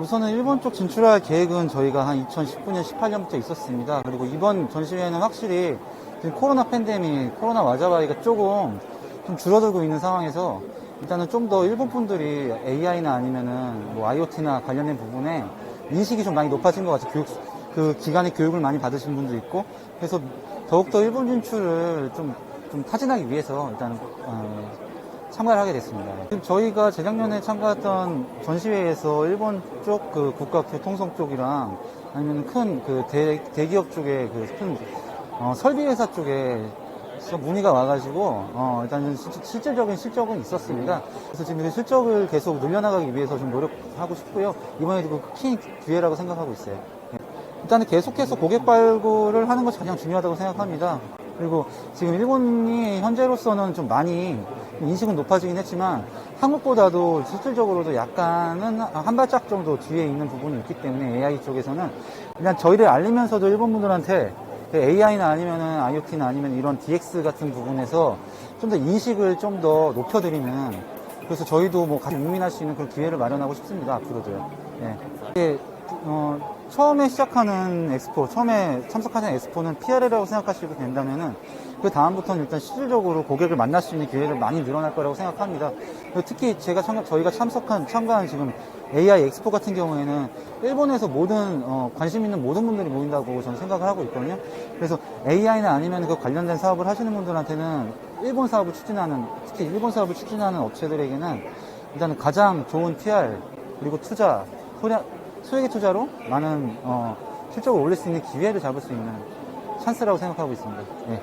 우선은 일본 쪽 진출할 계획은 저희가 한 2019년, 18년부터 있었습니다. 그리고 이번 전시회는 확실히 코로나 팬데믹, 코로나 와자바이가 조금 좀 줄어들고 있는 상황에서 일단은 좀 더 일본 분들이 AI나 아니면은 뭐 IoT나 관련된 부분에 인식이 좀 많이 높아진 것 같아요. 교육, 그 기간에 교육을 많이 받으신 분도 있고 그래서 더욱더 일본 진출을 좀, 좀 타진하기 위해서 일단 어, 참가를 하게 됐습니다. 저희가 재작년에 참가했던 전시회에서 일본 쪽 그 국가 교통성 쪽이랑 아니면 큰 그 대기업 쪽에 그큰 어, 설비회사 쪽에 서 문의가 와가지고 어, 일단은 실- 실질적인 실적은 있었습니다. 그래서 지금 그 실적을 계속 늘려나가기 위해서 좀 노력하고 싶고요. 이번에도 큰 기회라고 생각하고 있어요. 예. 일단은 계속해서 고객 발굴을 하는 것이 가장 중요하다고 생각합니다. 그리고 지금 일본이 현재로서는 좀 많이 인식은 높아지긴 했지만 한국보다도 실질적으로도 약간은 한 발짝 정도 뒤에 있는 부분이 있기 때문에 AI 쪽에서는 그냥 저희를 알리면서도 일본 분들한테 AI나 아니면은 IoT나 아니면 이런 DX 같은 부분에서 좀 더 인식을 좀 더 높여드리는 그래서 저희도 뭐 같이 유민할 수 있는 그런 기회를 마련하고 싶습니다 앞으로도요. 예. 어, 처음에 시작하는 엑스포, 처음에 참석하는 엑스포는 PR이라고 생각하시고 된다면은 그 다음부터는 일단 실질적으로 고객을 만날 수 있는 기회를 많이 늘어날 거라고 생각합니다. 특히 제가 참, 저희가 참석한 참가한 지금 AI 엑스포 같은 경우에는 일본에서 모든 어, 관심 있는 모든 분들이 모인다고 저는 생각을 하고 있거든요. 그래서 AI나 아니면 그 관련된 사업을 하시는 분들한테는 일본 사업을 추진하는 특히 일본 사업을 추진하는 업체들에게는 일단은 가장 좋은 PR 그리고 투자 소량- 소액의 투자로 많은 어, 실적을 올릴 수 있는 기회를 잡을 수 있는 찬스라고 생각하고 있습니다. 예.